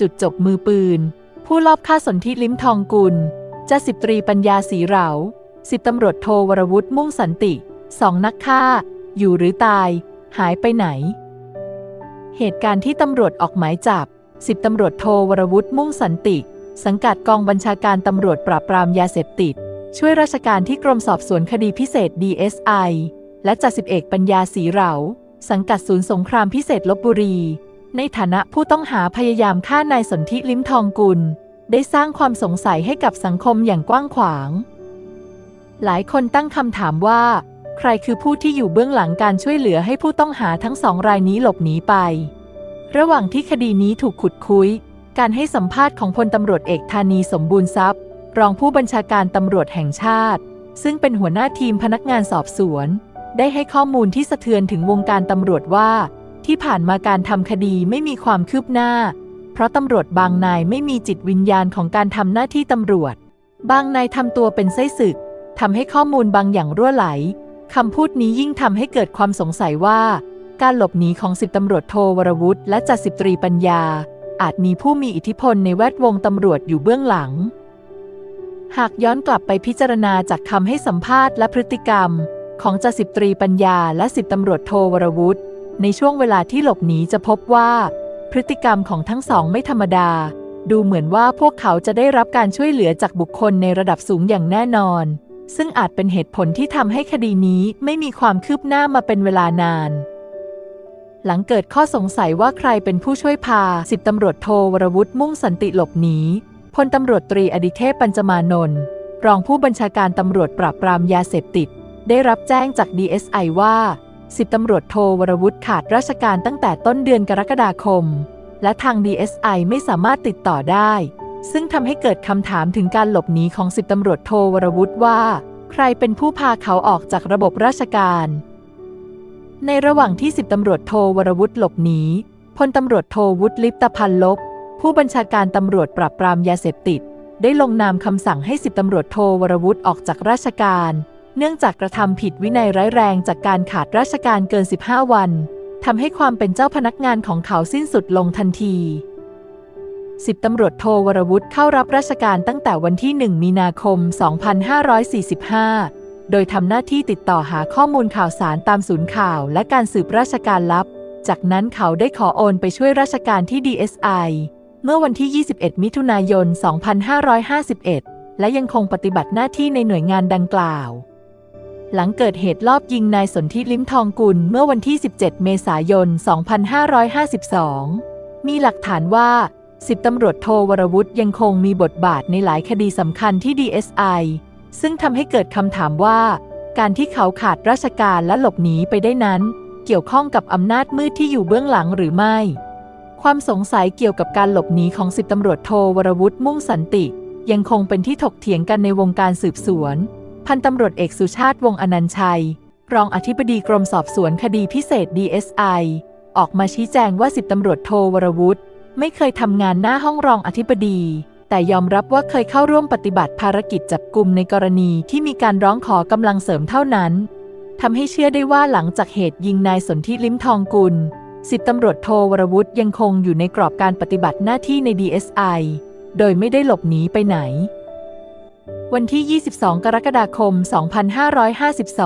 จุดจบมือปืน ผู้ลอบฆ่าสนธิลิ้มทองกุลจะสิบตรีปัญญาสีเหราสิบตำรวจโทวรวุฒิมุ่งสันติสองนักฆ่า อยู่หรือตาย หายไปไหน เหตุการณ์ที่ตำรวจออกหมายจับสิบตำรวจโทวรวุฒิมุ่งสันติ สังกัดกองบัญชาการตำรวจปราบปรามยาเสพติด ช่วยราชการที่กรมสอบสวนคดีพิเศษ DSI และจ่าสิบเอกปัญญาสีเหราสังกัดศูนย์สงครามพิเศษลบบุรี ในฐานะผู้ต้องหาพยายามฆ่านายสนธิลิ้มทองกุล ได้สร้างความสงสัยให้กับสังคมอย่างกว้างขวาง หลายคนตั้งคำถามว่า ใครคือผู้ที่อยู่เบื้องหลังการช่วยเหลือให้ผู้ต้องหาทั้งสองรายนี้หลบหนีไป ระหว่างที่คดีนี้ถูกขุดคุย การให้สัมภาษณ์ของพลตำรวจเอกธานีสมบูรณ์ทรัพย์ รองผู้บัญชาการตำรวจแห่งชาติ ซึ่งเป็นหัวหน้าทีมพนักงานสอบสวน ได้ให้ข้อมูลที่สะเทือนถึงวงการตำรวจว่า ที่ผ่านมาการทำคดีไม่มีความคืบหน้า เพราะตำรวจบางนายไม่มีจิตวิญญาณของการทำหน้าที่ตำรวจ บางนายทำตัวเป็นไส้ศึกทำให้ข้อมูลบางอย่างรั่วไหลคำพูดนี้ยิ่งทำให้เกิดความสงสัยว่า การหลบหนีของสิบตำรวจโทวรวุฒิและจ่าสิบตรีปัญญา อาจมีผู้มีอิทธิพลในแวดวงตำรวจอยู่เบื้องหลัง หากย้อนกลับไปพิจารณาจากคำให้สัมภาษณ์และพฤติกรรม ของจ่าสิบตรีปัญญาและสิบตำรวจโทวรวุฒิ ในช่วงเวลาที่หลบหนีจะพบว่า พฤติกรรมของทั้งสองไม่ธรรมดา ดูเหมือนว่าพวกเขาจะได้รับการช่วยเหลือจากบุคคลในระดับสูงอย่างแน่นอน ซึ่งอาจเป็นเหตุผลที่ทำให้คดีนี้ไม่มีความคืบหน้ามาเป็นเวลานาน หลังเกิดข้อสงสัยว่าใครเป็นผู้ช่วยพาสิบตำรวจโทวรวุฒิมุ่งสันติหลบหนีพลตำรวจตรีอดิเทพปัญจมานนท์รองผู้บัญชาการตำรวจปราบปรามยาเสพติด ได้รับแจ้งจาก DSI ว่า สิบตำรวจโทวรวุฒิขาดราชการตั้งแต่ต้นเดือนกรกฎาคม และทาง DSI ไม่สามารถติดต่อได้ ซึ่งทำให้เกิดคำถามถึงการหลบหนีของสิบตำรวจโทวรวุฒิว่า ใครเป็นผู้พาเขาออกจากระบบราชการ ในระหว่างที่สิบตำรวจโทวรวุฒิหลบหนีพลตำรวจโทวุฒิลิปตพันลบ ผู้บัญชาการตำรวจปราบปรามยาเสพติด ได้ลงนามคำสั่งให้สิบตำรวจโทวรวุฒิออกจากราชการ เนื่องจากกระทำผิดวินัยร้ายแรงจากการขาดราชการเกิน 15 วันทำให้ความเป็นเจ้าพนักงานของเขาสิ้นสุดลงทันทีสิบตำรวจโทวรวุฒิเข้ารับราชการตั้งแต่วันที่ 1 มีนาคม 2545 โดยทำหน้าที่ติดต่อหาข้อมูลข่าวสารตามศูนย์ข่าวและการสืบราชการลับ จากนั้นเขาได้ขอโอนไปช่วยราชการที่ DSI เมื่อวันที่ 21 มิถุนายน 2551 และยังคงปฏิบัติหน้าที่ในหน่วยงานดังกล่าว หลังเกิดเหตุลอบยิงนายสนธิลิ้มทองกุลเมื่อวันที่ 17 เมษายน 2552 มีหลักฐานว่าสิบตำรวจโทวรวุฒิยังคงมีบทบาทในหลายคดีสำคัญที่ DSI ซึ่งทำให้เกิดคำถามว่า การที่เขาขาดราชการและหลบหนีไปได้นั้น เกี่ยวข้องกับอำนาจมืดที่อยู่เบื้องหลังหรือไม่ ความสงสัยเกี่ยวกับการหลบหนีของสิบตำรวจโทวรวุฒิมุ่งสันติ ยังคงเป็นที่ถกเถียงกันในวงการสืบสวน พันตำรวจเอกสุชาติวงอนันชัย รองอธิบดีกรมสอบสวนคดีพิเศษ DSI ออกมาชี้แจงว่าสิบตำรวจโทวรวุฒิไม่เคยทำงานหน้าห้องรองอธิบดี แต่ยอมรับว่าเคยเข้าร่วมปฏิบัติภารกิจจับกลุ่มในกรณีที่มีการร้องขอกำลังเสริมเท่านั้นทำให้เชื่อได้ว่าหลังจากเหตุยิงนายสนธิลิ้มทองกุลสิบตำรวจโทวรวุฒิยังคงอยู่ในกรอบการปฏิบัติหน้าที่ใน DSI โดยไม่ได้หลบหนีไปไหน วันที่ 22 กรกฎาคม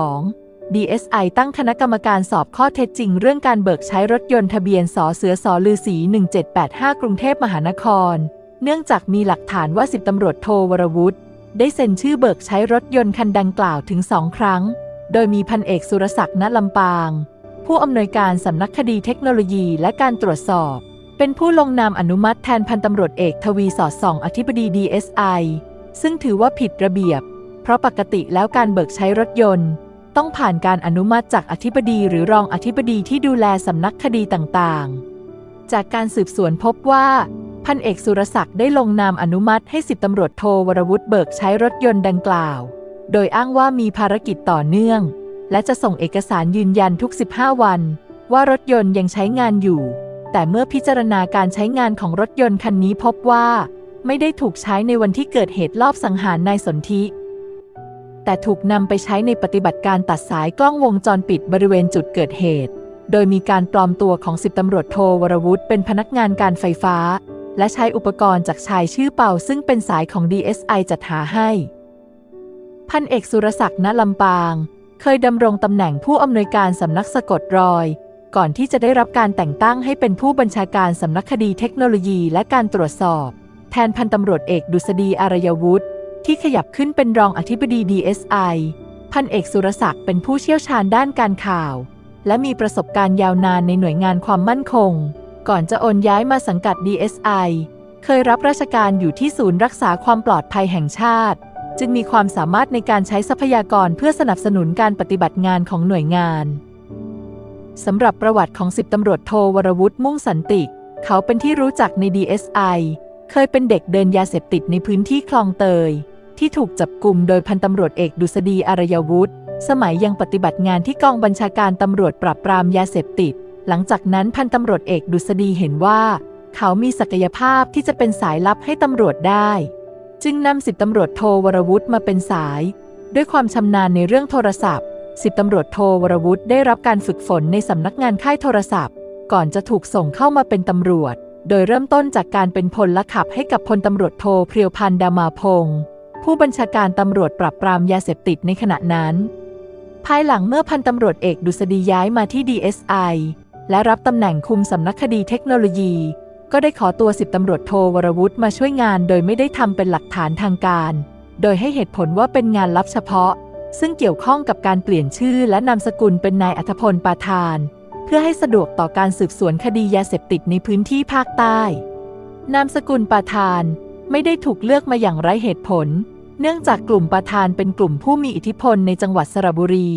2552 DSI ตั้งคณะกรรมการสอบข้อเท็จจริง เรื่องการเบิกใช้รถยนต์ทะเบียนสอเสือสอลือสี 1785 กรุงเทพมหานคร เนื่องจากมีหลักฐานว่าสิบตำรวจโทวรวุฒิได้เซ็นชื่อเบิกใช้รถยนต์คันดังกล่าวถึงสองครั้ง โดยมีพันเอกสุรศักดิ์ณลำปาง ผู้อำนวยการสำนักคดีเทคโนโลยีและการตรวจสอบ เป็นผู้ลงนามอนุมัติแทนพันตำรวจเอกทวีสอดส่อง อธิบดี DSI ซึ่งถือว่าผิดระเบียบ เพราะปกติแล้วการเบิกใช้รถยนต์ ต้องผ่านการอนุมัติจากอธิบดีหรือรองอธิบดีที่ดูแลสำนักคดีต่างๆ จากการสืบสวนพบว่า พันเอกสุรศักดิ์ได้ลงนามอนุมัติให้สิบตำรวจโทวรวุฒิเบิกใช้รถยนต์ดังกล่าว โดยอ้างว่ามีภารกิจต่อเนื่อง และจะส่งเอกสารยืนยันทุก 15 วัน ว่ารถยนต์ยังใช้งานอยู่ แต่เมื่อพิจารณาการใช้งานของรถยนต์คันนี้พบว่า ไม่ได้ถูกใช้ในวันที่เกิดเหตุลอบสังหารนายสนธิแต่ถูกนำไปใช้ในปฏิบัติการตัดสายกล้องวงจรปิดบริเวณจุดเกิดเหตุ โดยมีการปลอมตัวของสิบตำรวจโทวรวุฒิเป็นพนักงานการไฟฟ้า และใช้อุปกรณ์จากชายชื่อเป่าซึ่งเป็นสายของ DSI จัดหาให้ พันเอกสุรศักดิ์ณลำปาง เคยดำรงตำแหน่งผู้อำนวยการสำนักสะกดรอย ก่อนที่จะได้รับการแต่งตั้งให้เป็นผู้บัญชาการสำนักคดีเทคโนโลยีและการตรวจสอบ แทนพันตำรวจเอกดุษฎีอารยวุฒิที่ขยับขึ้นเป็นรองอธิบดี DSI พันเอกสุรศักดิ์เป็นผู้เชี่ยวชาญด้านการข่าว และมีประสบการณ์ยาวนานในหน่วยงานความมั่นคง ก่อนจะโอนย้ายมาสังกัด DSI เคยรับราชการอยู่ที่ศูนย์รักษาความปลอดภัยแห่งชาติ จึงมีความสามารถในการใช้ทรัพยากรเพื่อสนับสนุนการปฏิบัติงานของหน่วยงานสำหรับประวัติของสิบตำรวจโทวรวุฒิมุ่งสันติ เขาเป็นที่รู้จักใน DSI เคยเป็นเด็กเดินยาเสพติดในพื้นที่คลองเตย ที่ถูกจับกลุ่มโดยพันตำรวจเอกดุษฎีอารยวุฒิสมัยยังปฏิบัติงานที่กองบัญชาการตำรวจปราบปรามยาเสพติด หลังจากนั้นพันตำรวจเอกดุษฎีเห็นว่า เขามีศักยภาพที่จะเป็นสายลับให้ตำรวจได้ จึงนำสิบตำรวจโทวรวุฒิมาเป็นสาย ด้วยความชำนาญในเรื่องโทรศัพท์สิบตำรวจโทวรวุฒิได้รับการฝึกฝนในสำนักงานค่ายโทรศัพท์ ก่อนจะถูกส่งเข้ามาเป็นตำรวจ โดยเริ่มต้นจากการเป็นพลละขับให้กับพลตำรวจโทเพรียวพันธ์ดามาพงศ์ผู้บัญชาการตำรวจปราบปรามยาเสพติดในขณะนั้น ภายหลังเมื่อพันตำรวจเอกดุษฎีย้ายมาที่ DSI และรับตำแหน่งคุมสำนักคดีเทคโนโลยี ก็ได้ขอตัวสิบตำรวจโทวรวุฒิมาช่วยงาน โดยไม่ได้ทำเป็นหลักฐานทางการ โดยให้เหตุผลว่าเป็นงานลับเฉพาะ ซึ่งเกี่ยวข้องกับการเปลี่ยนชื่อและนามสกุลเป็นนายอัธพลปาทาน พื่อให้สะดวกต่อการสืบสวนคดียาเสพติดในพื้นที่ภาคใต้ นามสกุลปาทานไม่ได้ถูกเลือกมาอย่างไร้เหตุผล เนื่องจากกลุ่มปาทานเป็นกลุ่มผู้มีอิทธิพลในจังหวัดสระบุรี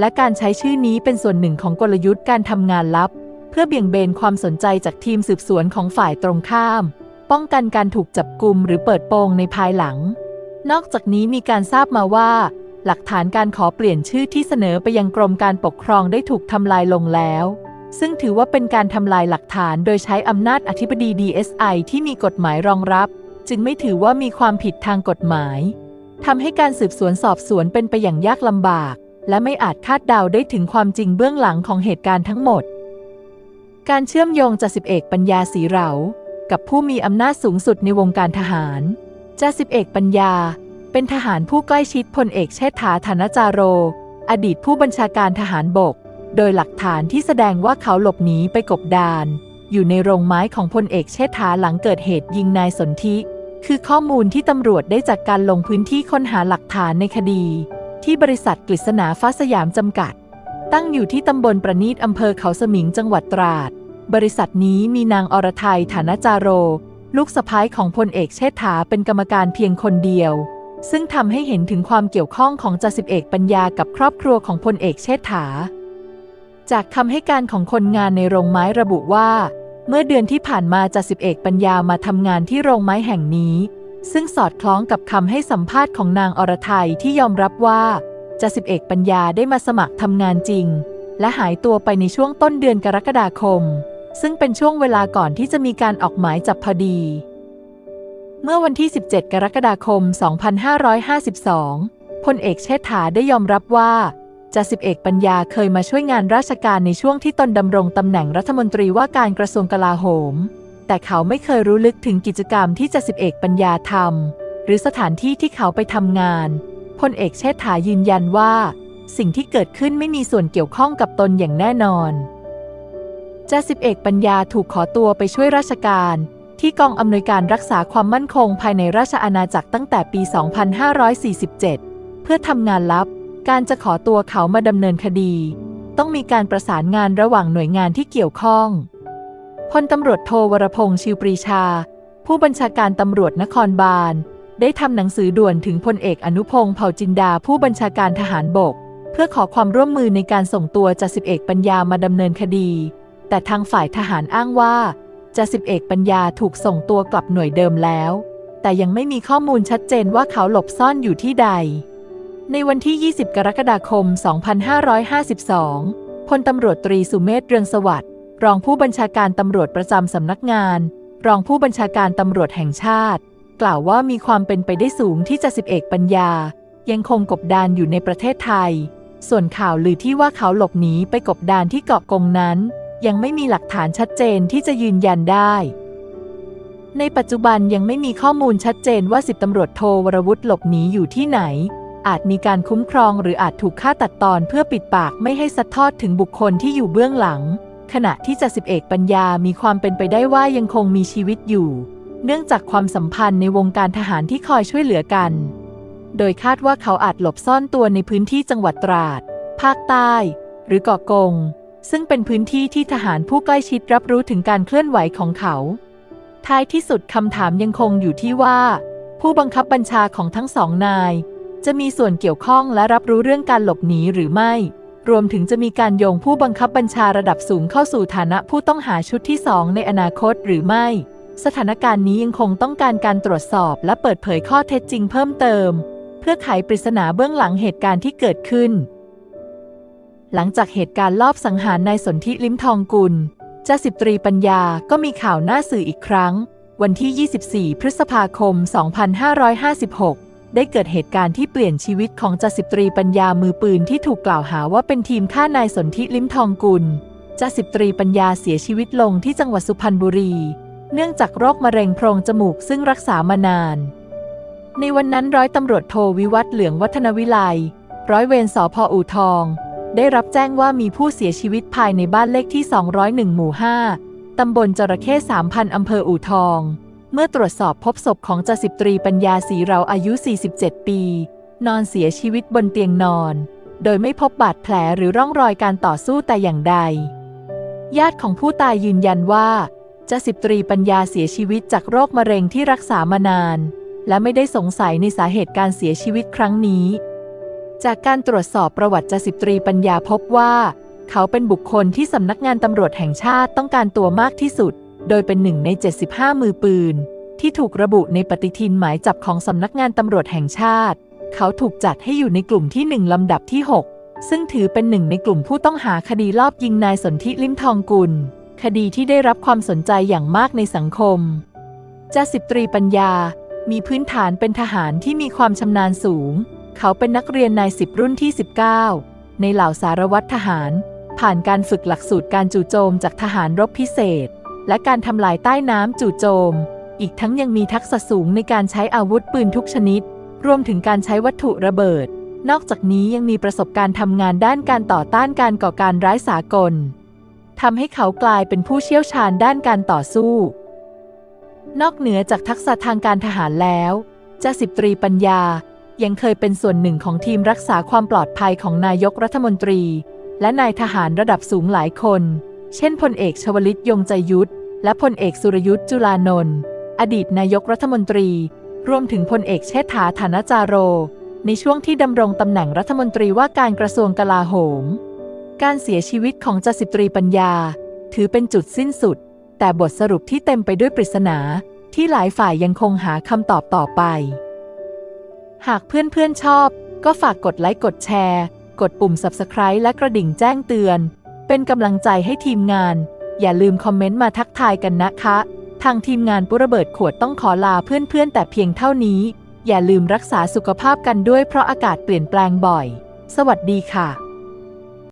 และการใช้ชื่อนี้เป็นส่วนหนึ่งของกลยุทธ์การทำงานลับ เพื่อเบี่ยงเบนความสนใจจากทีมสืบสวนของฝ่ายตรงข้าม ป้องกันการถูกจับกลุ่มหรือเปิดโปงในภายหลัง นอกจากนี้มีการทราบมาว่า หลักฐานการขอเปลี่ยนชื่อที่เสนอไปยังกรมการปกครองได้ถูกทำลายลงแล้ว ซึ่งถือว่าเป็นการทำลายหลักฐานโดยใช้อำนาจอธิบดี DSI ที่มีกฎหมายรองรับ จึงไม่ถือว่ามีความผิดทางกฎหมายทำให้การสืบสวนสอบสวนเป็นไปอย่างยากลำบาก และไม่อาจคาดเดาได้ถึงความจริงเบื้องหลังของเหตุการณ์ทั้งหมด การเชื่อมโยงจ่าสิบเอกปัญญาสีเหลากับผู้มีอำนาจสูงสุดในวงการทหารจ่าสิบเอกปัญญา เป็นทหารผู้ใกล้ชิดพลเอกเชษฐาธนจาโร อดีตผู้บัญชาการทหารบก โดยหลักฐานที่แสดงว่าเขาหลบหนีไปกบดาน อยู่ในโรงไม้ของพลเอกเชษฐาหลังเกิดเหตุยิงนายสนธิ คือข้อมูลที่ตำรวจได้จากการลงพื้นที่ค้นหาหลักฐานในคดี ที่บริษัทกฤษณาฟ้าสยามจำกัด ตั้งอยู่ที่ตำบลประณีตอำเภอเขาสมิงจังหวัดตราด บริษัทนี้มีนางอรไทยฐานจาโร ลูกสะพ้ายของพลเอกเชษฐาเป็นกรรมการเพียงคนเดียว ซึ่งทำให้เห็นถึงความเกี่ยวข้องของจ่าสิบเอกปัญญากับครอบครัวของพลเอกเชษฐา จากคำให้การของคนงานในโรงไม้ระบุว่า เมื่อเดือนที่ผ่านมาจ่าสิบเอกปัญญามาทำงานที่โรงไม้แห่งนี้ ซึ่งสอดคล้องกับคำให้สัมภาษณ์ของนางอรไทยที่ยอมรับว่าจ่าสิบเอกปัญญาได้มาสมัครทำงานจริง และหายตัวไปในช่วงต้นเดือนกรกฎาคม ซึ่งเป็นช่วงเวลาก่อนที่จะมีการออกหมายจับพอดี เมื่อวันที่ 17 กรกฎาคม 2552 พลเอกเชษฐาได้ยอมรับว่าจ่าสิบเอกปัญญาเคยมาช่วยงานราชการในช่วงที่ตนดำรงตำแหน่งรัฐมนตรีว่าการกระทรวงกลาโหม แต่เขาไม่เคยรู้ลึกถึงกิจกรรมที่จ่าสิบเอกปัญญาทำหรือสถานที่ที่เขาไปทำงาน พลเอกเชษฐายืนยันว่า สิ่งที่เกิดขึ้นไม่มีส่วนเกี่ยวข้องกับตนอย่างแน่นอนจ่าสิบเอกปัญญาถูกขอตัวไปช่วยราชการ ที่กองอำนวยการรักษาความมั่นคงภายในราชอาณาจักรตั้งแต่ปี 2547 เพื่อทำงานลับ การจะขอตัวเขามาดำเนินคดี ต้องมีการประสานงานระหว่างหน่วยงานที่เกี่ยวข้อง พลตำรวจโทวรพงษ์ชิวปรีชา ผู้บัญชาการตำรวจนครบาล ได้ทำหนังสือด่วนถึงพลเอกอนุพงษ์เผ่าจินดาผู้บัญชาการทหารบก เพื่อขอความร่วมมือในการส่งตัวจ่าสิบเอกปัญญามาดำเนินคดี แต่ทางฝ่ายทหารอ้างว่า จ่าสิบเอกปัญญาถูกส่งตัวกลับหน่วยเดิมแล้ว แต่ยังไม่มีข้อมูลชัดเจนว่าเขาหลบซ่อนอยู่ที่ใด ในวันที่ 20 กรกฎาคม 2552 พลตำรวจตรีสุเมธเรืองสวัสดิ์รองผู้บัญชาการตำรวจประจำสำนักงาน รองผู้บัญชาการตำรวจแห่งชาติ กล่าวว่ามีความเป็นไปได้สูงที่จะสิบเอกปัญญา ยังคงกบดานอยู่ในประเทศไทย ส่วนข่าวลือที่ว่าเขาหลบหนีไปกบดานที่เกาะกงนั้น ยังไม่มีหลักฐานชัดเจนที่จะยืนยันได้ ในปัจจุบันยังไม่มีข้อมูลชัดเจนว่าสิบตำรวจโทวรวุฒิหลบหนีอยู่ที่ไหน อาจมีการคุ้มครองหรืออาจถูกฆ่าตัดตอนเพื่อปิดปากไม่ให้สัดทอดถึงบุคคลที่อยู่เบื้องหลัง ขณะที่จ่าสิบเอกปัญญามีความเป็นไปได้ว่ายังคงมีชีวิตอยู่ เนื่องจากความสัมพันธ์ในวงการทหารที่คอยช่วยเหลือกัน โดยคาดว่าเขาอาจหลบซ่อนตัวในพื้นที่จังหวัดตราด ภาคใต้ หรือเกาะกง ซึ่งเป็นพื้นที่ที่ทหารผู้ใกล้ชิดรับรู้ถึงการเคลื่อนไหวของเขา ท้ายที่สุดคำถามยังคงอยู่ที่ว่า ผู้บังคับบัญชาของทั้งสองนาย จะมีส่วนเกี่ยวข้องและรับรู้เรื่องการหลบหนีหรือไม่ รวมถึงจะมีการโยงผู้บังคับบัญชาระดับสูงเข้าสู่ฐานะผู้ต้องหาชุดที่สองในอนาคตหรือไม่ สถานการณ์นี้ยังคงต้องการการตรวจสอบและเปิดเผยข้อเท็จจริงเพิ่มเติม เพื่อไขปริศนาเบื้องหลังเหตุการณ์ที่เกิดขึ้น หลังจากเหตุการณ์ลอบสังหารนายสนธิลิ้มทองกุลจ่าสิบตรีปัญญาก็มีข่าวหน้าสื่ออีกครั้ง วันที่ 24 พฤษภาคม 2556 ได้เกิดเหตุการณ์ที่เปลี่ยนชีวิตของจ่าสิบตรีปัญญามือปืนที่ถูกกล่าวหาว่าเป็นทีมฆ่านายสนธิลิ้มทองกุลจ่าสิบตรีปัญญาเสียชีวิตลงที่จังหวัดสุพรรณบุรี เนื่องจากโรคมะเร็งโพรงจมูกซึ่งรักษามานาน ในวันนั้นร้อยตำรวจโทวิวัฒเหลืองวัฒนวิไลร้อยเวรสพอู่ทอง ได้รับแจ้งว่ามีผู้เสียชีวิตภายในบ้านเลขที่ 201 หมู่ 5 ตำบลจระเข้3,000 อำเภออู่ทอง เมื่อตรวจสอบพบศพของจ่าสิบตรีปัญญาศรีเราอายุ 47 ปี นอนเสียชีวิตบนเตียงนอน โดยไม่พบบาดแผลหรือร่องรอยการต่อสู้แต่อย่างใด ญาติของผู้ตายยืนยันว่าจ่าสิบตรีปัญญาเสียชีวิตจากโรคมะเร็งที่รักษามานาน และไม่ได้สงสัยในสาเหตุการเสียชีวิตครั้งนี้ จากการตรวจสอบประวัติจ่าสิบตรีปัญญาพบว่า เขาเป็นบุคคลที่สำนักงานตำรวจแห่งชาติต้องการตัวมากที่สุด โดยเป็นหนึ่งใน 75 มือปืน ที่ถูกระบุในปฏิทินหมายจับของสำนักงานตำรวจแห่งชาติ เขาถูกจัดให้อยู่ในกลุ่มที่ 1 ลำดับที่ 6 ซึ่งถือเป็นหนึ่งในกลุ่มผู้ต้องหาคดีลอบยิงนายสนธิลิ้มทองกุล คดีที่ได้รับความสนใจอย่างมากในสังคมจ่าสิบตรีปัญญา มีพื้นฐานเป็นทหารที่มีความชำนาญสูง เขาเป็นนักเรียนนายสิบรุ่นที่ 19 ในเหล่าสารวัตรทหาร ผ่านการฝึกหลักสูตรการจู่โจมจากทหารรบพิเศษ และการทำลายใต้น้ำจู่โจม อีกทั้งยังมีทักษะสูงในการใช้อาวุธปืนทุกชนิด รวมถึงการใช้วัตถุระเบิด นอกจากนี้ยังมีประสบการณ์ทำงานด้านการต่อต้านการก่อการร้ายสากลทำให้เขากลายเป็นผู้เชี่ยวชาญด้านการต่อสู้ นอกเหนือจากทักษะทางการทหารแล้วจ่าสิบตรีปัญญา ยังเคยเป็นส่วนหนึ่งของทีมรักษาความปลอดภัยของนายกรัฐมนตรี และนายทหารระดับสูงหลายคน เช่นพลเอกชวลิตยงใจยุทธและพลเอกสุรยุทธ์จุลานนท์อดีตนายกรัฐมนตรี รวมถึงพลเอกเชษฐาฐานจาโร ในช่วงที่ดำรงตำแหน่งรัฐมนตรีว่าการกระทรวงกลาโหม การเสียชีวิตของจสิบตรีปัญญา ถือเป็นจุดสิ้นสุด แต่บทสรุปที่เต็มไปด้วยปริศนา ที่หลายฝ่ายยังคงหาคำตอบต่อไป หากเพื่อนๆชอบ ก็ฝากกดไลค์กดแชร์ กดปุ่ม Subscribe และกระดิ่งแจ้งเตือน เป็นกำลังใจให้ทีมงาน อย่าลืมคอมเมนต์มาทักทายกันนะคะ ทางทีมงานปุระเบิดขวดต้องขอลาเพื่อนๆ แต่เพียงเท่านี้ อย่าลืมรักษาสุขภาพกันด้วยเพราะอากาศเปลี่ยนแปลงบ่อย สวัสดีค่ะ